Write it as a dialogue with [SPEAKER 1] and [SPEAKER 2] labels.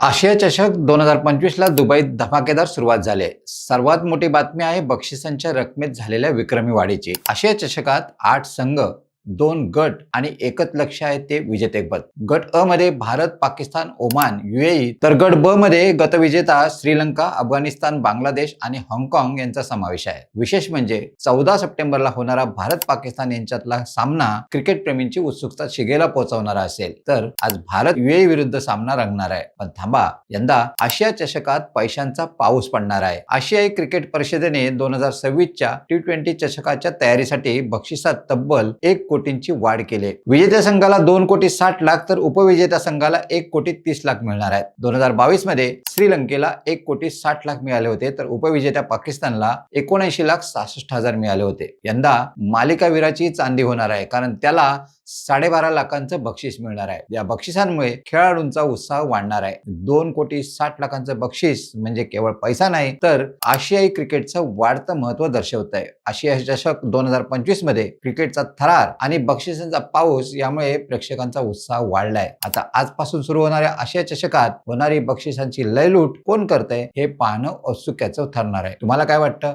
[SPEAKER 1] आशिया चषक दोन हजार पंचवीसला दुबईत धमाकेदार सुरुवात झाली आहे. सर्वात मोठी बातमी आहे बक्षिसांच्या रकमेत झालेल्या विक्रमी वाढीची आशिया चषकात आठ संघ दोन गट आणि एकच लक्ष आहे ते विजेतेपद गट. अ मध्ये भारत पाकिस्तान ओमान युएई तर गट ब मध्ये गतविजेता श्रीलंका अफगाणिस्तान बांगलादेश आणि हाँगकाँग यांचा समावेश आहे. विशेष म्हणजे चौदा सप्टेंबरला होणारा भारत पाकिस्तान यांच्यातला सामना क्रिकेट प्रेमींची उत्सुकता शिगेला पोहोचवणारा असेल. तर आज भारत युएई विरुद्ध सामना रंगणार आहे. पण थांबा यंदा आशिया चषकात पैशांचा पाऊस पडणार आहे. आशियाई क्रिकेट परिषदेने दोन हजार सव्वीसच्या टी ट्वेंटी चषकाच्या तयारीसाठी बक्षिसात तब्बल एक कोटींची वाढ केली विजेत्या संघाला दोन कोटी साठ लाख तर उपविजेत्या संघाला एक कोटी तीस लाख मिळणार आहेत. दोन हजार बावीसमध्ये श्रीलंकेला एक कोटी साठ लाख मिळाले होते तर उपविजेत्या पाकिस्तानला एकोणऐंशी लाख सहासष्ट हजार मिळाले होते. यंदा मालिकावीराची चांदी होणार आहे कारण त्याला साडेबारा लाखांचं बक्षीस मिळणार आहे. या बक्षिसांमुळे खेळाडूंचा उत्साह वाढणार आहे. दोन कोटी साठ लाखांचं बक्षीस म्हणजे केवळ पैसा नाही तर आशियाई क्रिकेटचं वाढतं महत्त्व दर्शवत आहे आशिया चषक दोन हजार पंचवीसमध्ये क्रिकेटचा थरार आणि बक्षिसांचा पाऊस यामुळे प्रेक्षकांचा उत्साह वाढलाय. आता आजपासून सुरू होणाऱ्या आशिया चषकात होणारी बक्षिसांची लयलूट कोण करतंय हे पाहणं औत्सुक्याचं ठरणार आहे. तुम्हाला काय वाटतं?